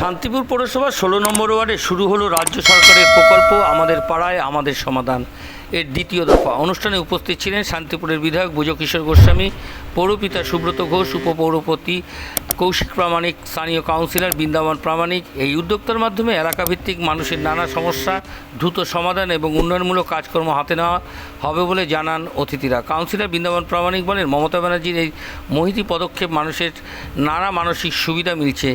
শান্তিপুর পৌরসভা ষোলো নম্বর ওয়ার্ডে শুরু হলো রাজ্য সরকারের প্রকল্প, আমাদের পাড়ায় আমাদের সমাধান। এর দ্বিতীয় দফা। অনুষ্ঠানে উপস্থিত ছিলেন শান্তিপুরের বিধায়ক বুজকিশোর গোস্বামী, পৌরপিতা সুব্রত ঘোষ, উপপৌরপতি কৌশিক প্রামাণিক, স্থানীয় কাউন্সিলর বৃন্দাবন প্রামাণিক। এই উদ্যোক্তার মাধ্যমে এলাকাভিত্তিক মানুষের নানা সমস্যা দ্রুত সমাধান এবং উন্নয়নমূলক কাজকর্ম হাতে নেওয়া হবে বলে জানান অতিথিরা। কাউন্সিলর বৃন্দাবন প্রামাণিক বলেন, মমতা ব্যানার্জির এই মহিতি পদক্ষেপ মানুষের নানা মানসিক সুবিধা মিলছে।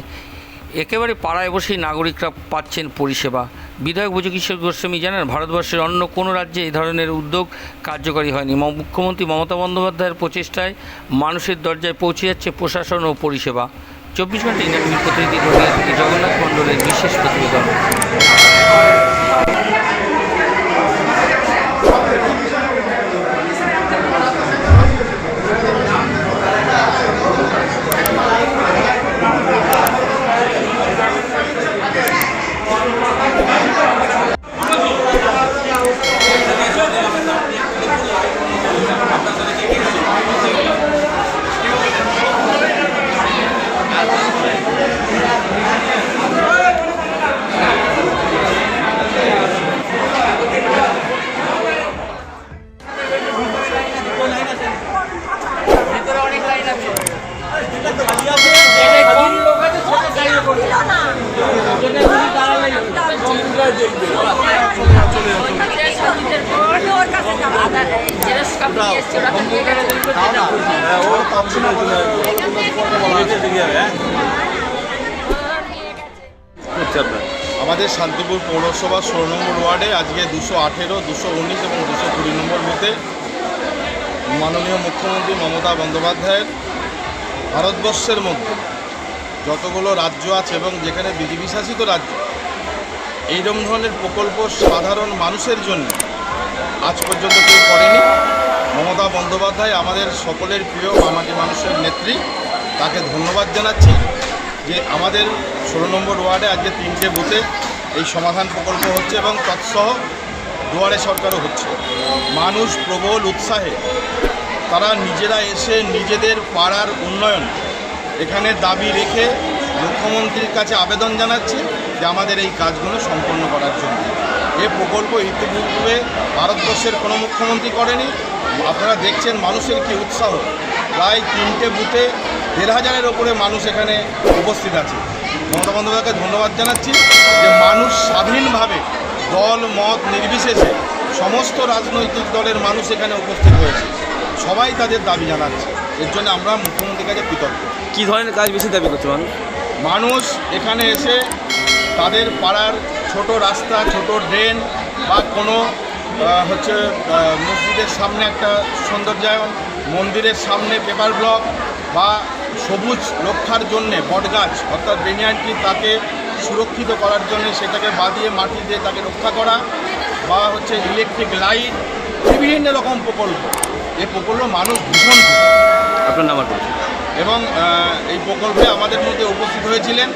একেবারে পাড়ায় বসেই নাগরিকরা পাচ্ছেন পরিষেবা। বিধায়ক বুজকিশোর গোস্বামী জানান, ভারতবর্ষের অন্য কোনো রাজ্যে এই ধরনের উদ্যোগ কার্যকরী হয়নি। মুখ্যমন্ত্রী মমতা বন্দ্যোপাধ্যায়ের প্রচেষ্টায় মানুষের দরজায় পৌঁছে যাচ্ছে প্রশাসন ও পরিষেবা। চব্বিশ ঘণ্টা ইন্টারভিউ প্রতিনিধি জগন্নাথ মণ্ডলের বিশেষ প্রতিবেদন। আমাদের শান্তিপুর পৌরসভা ষোলো নম্বর ওয়ার্ডে আজকে দুশো আঠেরো, দুশো উনিশ এবং দুশো কুড়ি নম্বর বুথে মাননীয় মুখ্যমন্ত্রী মমতা বন্দ্যোপাধ্যায়ের ভারতবর্ষের মধ্যে যতগুলো রাজ্য আছে এবং যেখানে বিজেপি শাসিত রাজ্য এইরকম ধরনের প্রকল্প সাধারণ মানুষের জন্য আজ পর্যন্ত কেউ করেনি। মমতা বন্দ্যোপাধ্যায় আমাদের সকলের প্রিয় মামাটি মানুষের নেত্রী, তাকে ধন্যবাদ জানাচ্ছি যে আমাদের ষোলো নম্বর ওয়ার্ডে আজকে তিনটে বুথে এই সমাধান প্রকল্প হচ্ছে এবং তৎসহ দুয়ারে সরকারও হচ্ছে। মানুষ প্রবল উৎসাহে, তারা নিজেরা এসে নিজেদের পাড়ার উন্নয়ন এখানে দাবি রেখে মুখ্যমন্ত্রীর কাছে আবেদন জানাচ্ছে। যে আমাদের এই কাজগুলো সম্পন্ন করার জন্য। এ প্রকল্প ইতিপূর্বে ভারতবর্ষের কোনো মুখ্যমন্ত্রী করেনি। আপনারা দেখছেন মানুষের কি উৎসাহ। প্রায় তিনটে বুথে দেড় হাজারের ওপরে মানুষ এখানে উপস্থিত আছে। মমতা বন্দ্যোপাধ্যায়কে ধন্যবাদ জানাচ্ছি যে মানুষ স্বাধীনভাবে দল মত নির্বিশেষে সমস্ত রাজনৈতিক দলের মানুষ এখানে উপস্থিত হয়েছে। সবাই তাদের দাবি জানাচ্ছে। এর জন্য আমরা মুখ্যমন্ত্রীর কাছে কৃতজ্ঞ। কী ধরনের কাজ বেশি দাবি করছে মানুষ? মানুষ এখানে এসে তাদের পাড়ার ছোট রাস্তা ছোট ড্রেন বা কোনো হচ্ছে মসজিদের সামনে একটা সৌন্দর্যায়ন মন্দিরের সামনে পেপার ব্লক বা সবুজ রক্ষার জন্যে বটগাছ অর্থাৎ বেনিয়ানটি তাকে সুরক্ষিত করার জন্য সেটাকে বাঁধিয়ে মাটি দিয়ে তাকে রক্ষা করা বা হচ্ছে ইলেকট্রিক লাইট বিভিন্ন রকম প্রকল্প। এই প্রকল্প মানুষ ভীষণ আপনার বলুন। এবং এই প্রকল্পে আমাদের মধ্যে উপস্থিত হয়েছিলেন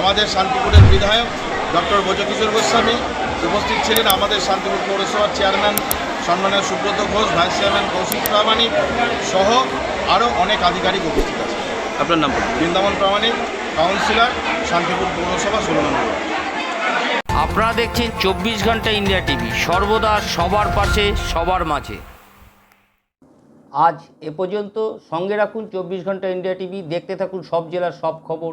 আমাদের শান্তিপুরের বিধায়ক ডক্টর ব্রজকিশোর গোস্বামী উপস্থিত ছিলেন আমাদের শান্তিপুর পৌরসভার চেয়ারম্যান সম্মানীয় সুব্রত ঘোষ ভাইস চেয়ারম্যান কৌশিক প্রামাণিক সহ আরও অনেক আধিকারিক উপস্থিত আছে আপনার নাম বৃন্দাবন প্রামাণিক কাউন্সিলর শান্তিপুর পৌরসভা ষোলো নম্বর। আপনারা দেখছেন চব্বিশ ঘণ্টা ইন্ডিয়া টিভি সর্বদা সবার পাশে সবার মাঝে। আজ এ পর্যন্ত সঙ্গে রাখুন চব্বিশ ঘণ্টা ইন্ডিয়া টিভি দেখতে থাকুন সব জেলার সব খবর।